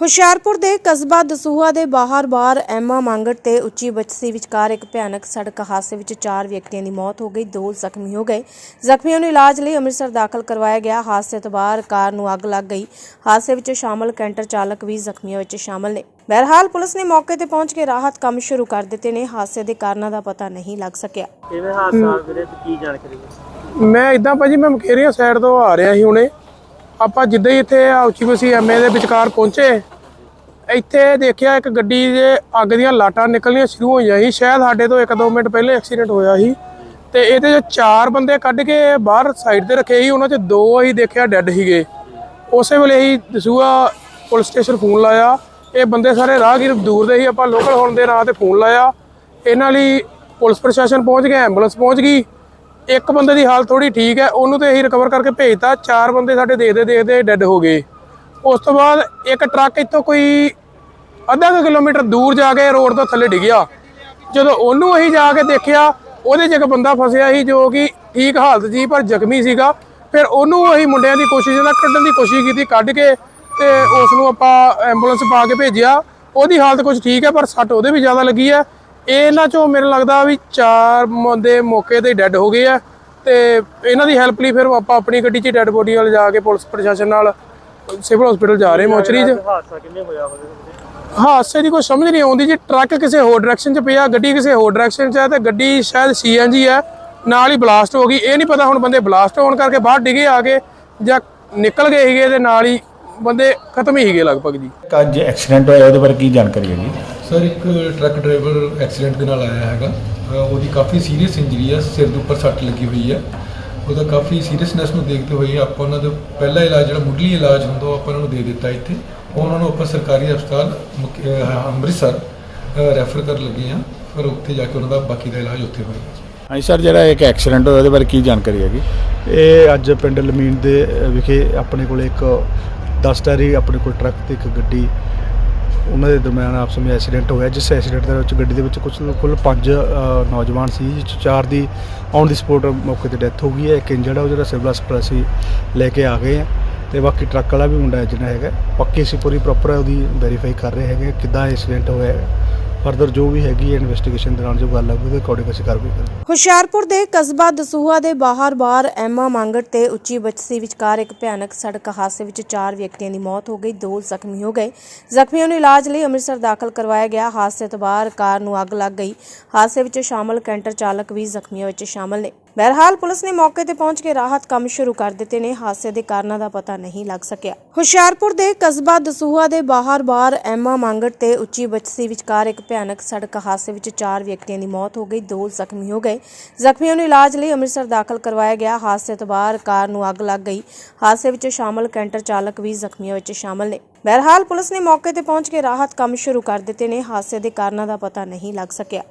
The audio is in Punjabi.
ਹੁਸ਼ਿਆਰਪੁਰ ਦੇ ਕਸਬਾ ਦਸੂਹਾ ਦੇ ਬਾਹਰ-ਬਾਹਰ ਐਮਾ ਮੰਗਟ ਤੇ ਉੱਚੀ ਬਚਸੀ ਵਿਚਕਾਰ ਇੱਕ ਭਿਆਨਕ ਸੜਕ ਹਾਦਸੇ ਵਿੱਚ ਚਾਰ ਵਿਅਕਤੀਆਂ ਦੀ ਮੌਤ ਹੋ ਗਈ ਦੋ ਜ਼ਖਮੀ ਹੋ ਗਏ। ਜ਼ਖਮੀਆਂ ਨੂੰ ਇਲਾਜ ਲਈ ਅੰਮ੍ਰਿਤਸਰ ਦਾਖਲ ਕਰਵਾਇਆ ਗਿਆ। ਹਾਦਸੇ ਤੋਂ ਬਾਅਦ ਕਾਰ ਨੂੰ ਅੱਗ ਲੱਗ ਗਈ। ਹਾਦਸੇ ਵਿੱਚ ਸ਼ਾਮਲ ਕੈਂਟਰ ਚਾਲਕ ਵੀ ਜ਼ਖਮੀਆਂ ਵਿੱਚ ਸ਼ਾਮਲ ਨੇ। ਬਹਰਹਾਲ ਪੁਲਿਸ ਨੇ ਮੌਕੇ ਤੇ ਪਹੁੰਚ ਕੇ ਰਾਹਤ ਕੰਮ ਸ਼ੁਰੂ ਕਰ ਦਿੱਤੇ ਨੇ। ਹਾਦਸੇ ਦੇ ਕਾਰਨਾਂ ਦਾ ਪਤਾ ਨਹੀਂ ਲੱਗ ਸਕਿਆ। ਕਿਵੇਂ ਹਾਦਸਾ? ਵੀਰੇ ਕੀ ਜਾਣਕਾਰੀ ਹੈ? ਮੈਂ ਇਦਾਂ ਭਾਜੀ ਮੈਂ ਮਕੇਰੀਆ ਸਾਈਡ ਤੋਂ ਆ ਰਿਹਾ ਸੀ ਹੁਣੇ। ਆਪਾਂ ਜਿੱਦਾਂ ਹੀ ਇੱਥੇ ਆ ਉੱਚੀ ਮਸੀ ਐਮਏ ਦੇ ਵਿਚਕਾਰ ਪਹੁੰਚੇ। ਇੱਥੇ ਦੇਖਿਆ ਇੱਕ ਗੱਡੀ ਦੇ ਅੱਗ ਦੀਆਂ ਲਾਟਾਂ ਨਿਕਲਣੀਆਂ ਸ਼ੁਰੂ ਹੋਈਆਂ ਸੀ। ਸ਼ਾਇਦ ਸਾਡੇ ਤੋਂ 1-2 ਮਿੰਟ ਪਹਿਲੇ ਐਕਸੀਡੈਂਟ ਹੋਇਆ ਸੀ। ਤੇ ਇਹਦੇ ਚ ਚਾਰ ਬੰਦੇ ਕੱਢ ਕੇ ਬਾਹਰ ਸਾਈਡ ਤੇ ਰੱਖੇ ਸੀ। ਉਹਨਾਂ ਚ ਦੋ ਅਸੀਂ ਦੇਖਿਆ ਡੈੱਡ ਸੀਗੇ। ਉਸੇ ਵੇਲੇ ਹੀ ਦਸੂਆ ਪੁਲਿਸ ਸਟੇਸ਼ਨ ਫੋਨ ਲਾਇਆ। ਇਹ ਬੰਦੇ ਸਾਰੇ ਰਾਹਗੀਰ ਦੂਰ ਦੇ ਸੀ। ਆਪਾਂ ਲੋਕਲ ਹੋਣ ਦੇ ਨਾਂ ਤੇ ਫੋਨ ਲਾਇਆ। ਇਹਨਾਂ ਲਈ ਪੁਲਿਸ ਪ੍ਰਸ਼ਾਸਨ ਪਹੁੰਚ ਗਿਆ ਐਂਬੂਲੈਂਸ ਪਹੁੰਚ ਗਈ। ਇੱਕ ਬੰਦੇ ਦੀ ਹਾਲਤ ਥੋੜੀ ਠੀਕ ਹੈ, ਉਹਨੂੰ ਤੇ ਅਸੀਂ ਰਿਕਵਰ ਕਰਕੇ ਭੇਜਤਾ, ਚਾਰ ਬੰਦੇ ਸਾਡੇ ਦੇਖਦੇ ਦੇਖਦੇ ਡੈੱਡ ਹੋ ਗਏ। ਉਸ ਤੋਂ ਬਾਅਦ ਇੱਕ ਟਰੱਕ ਇੱਥੋਂ ਕੋਈ ਅੱਧਾ ਕੁ ਕਿਲੋਮੀਟਰ ਦੂਰ ਜਾ ਕੇ ਰੋਡ ਤੋਂ ਥੱਲੇ ਡਿੱਗਿਆ। ਜਦੋਂ ਉਹਨੂੰ ਅਸੀਂ ਜਾ ਕੇ ਦੇਖਿਆ, ਉਹਦੇ 'ਚ ਇੱਕ ਬੰਦਾ ਫਸਿਆ ਸੀ ਜੋ ਕਿ ਠੀਕ ਹਾਲਤ ਸੀ, ਪਰ ਜ਼ਖਮੀ ਸੀਗਾ। ਫਿਰ ਉਹਨੂੰ ਅਸੀਂ ਮੁੰਡਿਆਂ ਦੀ ਕੋਸ਼ਿਸ਼ ਨਾਲ ਕੱਢਣ ਦੀ ਕੋਸ਼ਿਸ਼ ਕੀਤੀ, ਕੱਢ ਕੇ ਤੇ ਉਸ ਨੂੰ ਆਪਾਂ ਐਂਬੂਲੈਂਸ ਪਾ ਕੇ ਭੇਜਿਆ। ਉਹਦੀ ਹਾਲਤ ਕੁਝ ਠੀਕ ਹੈ, ਪਰ ਸੱਟ ਉਹਦੇ ਵੀ ਜ਼ਿਆਦਾ ਲੱਗੀ ਹੈ। ਇਹਨਾਂ ਚੋਂ ਮੈਨੂੰ ਲੱਗਦਾ ਵੀ ਚਾਰ ਬੰਦੇ ਮੌਕੇ ਤੇ ਡੈੱਡ ਹੋ ਗਏ ਆ ਤੇ ਇਹਨਾਂ ਦੀ ਹੈਲਪ ਲਈ ਫਿਰ ਆਪਾਂ ਆਪਣੀ ਗੱਡੀ 'ਚ ਡੈੱਡ ਬੋਡੀ ਵਾਲੇ ਜਾ ਕੇ ਪੁਲਿਸ ਪ੍ਰਸ਼ਾਸਨ ਨਾਲ ਸਿਵਲ ਹਸਪੀਟਲ ਜਾ ਰਹੇ ਮੋਚਰੀ 'ਚ। ਹਾਦਸਾ ਕਿੰਨੇ ਹੋਇਆ ਹੋਵੇ ਹਾਦਸੇ ਦੀ ਕੋਈ ਸਮਝ ਨਹੀਂ ਆਉਂਦੀ ਜੀ ਟਰੱਕ ਕਿਸੇ ਹੋਰ ਡਾਇਰੈਕਸ਼ਨ 'ਚ ਪਿਆ ਗੱਡੀ ਕਿਸੇ ਹੋਰ ਡਾਇਰੈਕਸ਼ਨ 'ਚ ਹੈ ਤੇ ਗੱਡੀ ਸ਼ਾਇਦ ਸੀਐਨਜੀ ਹੈ ਨਾਲ ਹੀ ਬਲਾਸਟ ਹੋ ਗਈ। ਇਹ ਨਹੀਂ ਪਤਾ ਹੁਣ ਬੰਦੇ ਬਲਾਸਟ ਹੋਣ ਕਰਕੇ ਬਾਹਰ ਡਿੱਗੇ ਆ ਕੇ ਜਾਂ ਨਿਕਲ ਗਏ ਸੀਗੇ ਤੇ ਨਾਲ ਹੀ ਬੰਦੇ ਖਤਮ ਹੀ ਸੀਗੇ ਲਗਭਗ ਜੀ। ਅੱਜ ਐਕਸੀਡੈਂਟ ਹੋਇਆ ਉਹਦੇ ਬਾਰੇ ਕੀ ਜਾਣਕਾਰੀ ਹੈ ਜੀ? ਸਰ ਇੱਕ ਟਰੱਕ ਡਰਾਈਵਰ ਐਕਸੀਡੈਂਟ ਦੇ ਨਾਲ ਆਇਆ ਹੈਗਾ। ਅ, ਉਹਦੀ ਕਾਫੀ ਸੀਰੀਅਸ ਇੰਜਰੀ ਹੈ ਸਿਰ ਦੇ ਉੱਪਰ ਸੱਟ ਲੱਗੀ ਹੋਈ ਹੈ ਉਹਦਾ ਕਾਫੀ ਸੀਰੀਅਸਨੈਸ ਨੂੰ ਦੇਖਦੇ ਹੋਏ ਆਪਾਂ ਉਹਨਾਂ ਦਾ ਪਹਿਲਾ ਇਲਾਜ ਜਿਹੜਾ ਮੁੱਢਲੀ ਇਲਾਜ ਹੁੰਦਾ ਉਹ ਆਪਾਂ ਉਹਨਾਂ ਨੂੰ ਦੇ ਦਿੱਤਾ ਇੱਥੇ। ਉਹਨਾਂ ਨੂੰ ਆਪਾਂ ਸਰਕਾਰੀ ਹਸਪਤਾਲ ਮੁਕ- ਅ, ਅੰਮ੍ਰਿਤਸਰ ਰੈਫਰ ਕਰ ਲੱਗੇ ਆ ਫਿਰ ਉੱਥੇ ਜਾ ਕੇ ਉਹਨਾਂ ਦਾ ਬਾਕੀ ਦਾ ਇਲਾਜ ਉੱਥੇ ਹੋਏਗਾ। ਹਾਂਜੀ ਸਰ ਜਿਹੜਾ ਇੱਕ ਐਕਸੀਡੈਂਟ ਹੋਇਆ ਉਹਦੇ ਬਾਰੇ ਕੀ ਜਾਣਕਾਰੀ ਹੈਗੀ? ਇਹ ਅੱਜ ਪਿੰਡ ਲਮੀਨ ਦੇ ਅ, ਵਿਖੇ ਆਪਣੇ ਕੋਲ ਇੱਕ 10 ਟਾਇਰੀ ਆਪਣੇ ਕੋਲ ਟਰੱਕ ਤੇ ਇੱਕ ਗੱਡੀ ਉਹਨਾਂ ਦੇ ਦਰਮਿਆਨ ਆਪਸ ਵਿੱਚ ਐਕਸੀਡੈਂਟ ਹੋਇਆ, ਜਿਸ ਐਕਸੀਡੈਂਟ ਦੇ ਵਿੱਚ ਗੱਡੀ ਦੇ ਵਿੱਚ ਕੁਝ ਕੁੱਲ 5 ਨੌਜਵਾਨ ਸੀ, ਜਿਸ 'ਚ ਚਾਰ ਦੀ ਔਨ ਦੀ ਸਪੋਟ ਮੌਕੇ ਤੇ ਡੈਥ ਹੋ ਗਈ ਹੈ। ਇੱਕ ਇੰਜਰਡ ਹੈ ਉਹ ਜਿਹੜਾ ਸਿਵਲ ਹਸਪਤਾਲ ਅਸੀਂ ਲੈ ਕੇ ਆ ਗਏ ਆ ਤੇ ਬਾਕੀ ਟਰੱਕ ਵਾਲਾ ਵੀ ਮੁੰਡਾ ਜਿਹੜਾ ਹੈਗਾ, ਪੱਕੀ ਅਸੀਂ ਪੂਰੀ ਪ੍ਰੋਪਰ ਉਹਦੀ ਵੈਰੀਫਾਈ ਕਰ ਰਹੇ ਹੈਗੇ ਕਿੱਦਾਂ ਐਕਸੀਡੈਂਟ ਹੋਇਆ ਹੈ। ਫਰਦਰ ਜੋ ਵੀ ਹੈਗੀ ਹੈ ਇਨਵੈਸਟੀਗੇਸ਼ਨ ਦੌਰਾਨ ਜੋ ਗੱਲ ਹੈ, ਉਹਦੇ ਅਕੋਰਡਿੰਗ ਅਸੀਂ ਕਾਰਵਾਈ ਕਰਾਂਗੇ। ਹੁਸ਼ਿਆਰਪੁਰ ਦੇ ਕਸਬਾ ਦਸੂਹਾ ਦੇ ਬਾਹਰ-ਬਾਹਰ ਐਮਾ ਮੰਗਟ ਤੇ ਉੱਚੀ ਬਚਸੀ ਵਿਚਕਾਰ ਇੱਕ ਭਿਆਨਕ ਸੜਕ ਹਾਦਸੇ ਵਿੱਚ ਚਾਰ ਵਿਅਕਤੀਆਂ ਦੀ ਮੌਤ ਹੋ ਗਈ, ਦੋ ਜ਼ਖਮੀ ਹੋ ਗਏ। ਜ਼ਖਮੀਆਂ ਨੂੰ ਇਲਾਜ ਲਈ ਅੰਮ੍ਰਿਤਸਰ ਦਾਖਲ ਕਰਵਾਇਆ ਗਿਆ। ਹਾਦਸੇ ਤੋਂ ਬਾਅਦ ਕਾਰ ਨੂੰ ਅੱਗ ਲੱਗ ਗਈ। ਹਾਦਸੇ ਵਿੱਚ ਸ਼ਾਮਲ ਕੈਂਟਰ ਚਾਲਕ ਵੀ ਜ਼ਖਮੀਆਂ ਵਿੱਚ ਸ਼ਾਮਲ ਨੇ। ਬਹਰਹਾਲ ਪੁਲਿਸ ਨੇ ਮੌਕੇ ਤੇ ਪਹੁੰਚ ਕੇ ਰਾਹਤ ਕੰਮ ਸ਼ੁਰੂ ਕਰ ਦਿੱਤੇ ਨੇ। ਹਾਦਸੇ ਦੇ ਕਾਰਨਾਂ ਦਾ ਪਤਾ ਨਹੀਂ ਲੱਗ ਸਕਿਆ। ਹੁਸ਼ਿਆਰਪੁਰ ਦੇ ਕਸਬਾ ਦਸੂਹਾ ਦੇ ਬਾਹਰ-ਬਾਹਰ ਐਮਾ ਮੰਗਟ ਤੇ ਉੱਚੀ ਬਚਸੀ ਵਿਚਕਾਰ ਇੱਕ ਭਿਆਨਕ ਸੜਕ ਹਾਦਸੇ ਵਿੱਚ ਚਾਰ ਵਿਅਕਤੀਆਂ ਦੀ ਮੌਤ ਹੋ ਗਈ। ਦੋ ਜ਼ਖਮੀ ਹੋ ਗਏ। ਜ਼ਖਮੀਆਂ ਨੂੰ ਇਲਾਜ ਲਈ ਅੰਮ੍ਰਿਤਸਰ ਦਾਖਲ ਕਰਵਾਇਆ ਗਿਆ। ਹਾਦਸੇ ਤੋਂ ਬਾਅਦ ਕਾਰ ਨੂੰ ਅੱਗ ਲੱਗ ਗਈ। ਹਾਦਸੇ ਵਿੱਚ ਸ਼ਾਮਲ ਕੈਂਟਰ ਚਾਲਕ ਵੀ ਜ਼ਖਮੀਆਂ ਵਿੱਚ ਸ਼ਾਮਲ ਨੇ। ਬਹਰਹਾਲ ਪੁਲਿਸ ਨੇ ਮੌਕੇ ਤੇ ਪਹੁੰਚ ਕੇ ਰਾਹਤ ਕੰਮ ਸ਼ੁਰੂ ਕਰ ਦਿੱਤੇ ਨੇ। ਹਾਦਸੇ ਦੇ ਕਾਰਨਾਂ ਦਾ ਪਤਾ ਨਹੀਂ ਲੱਗ ਸਕਿਆ।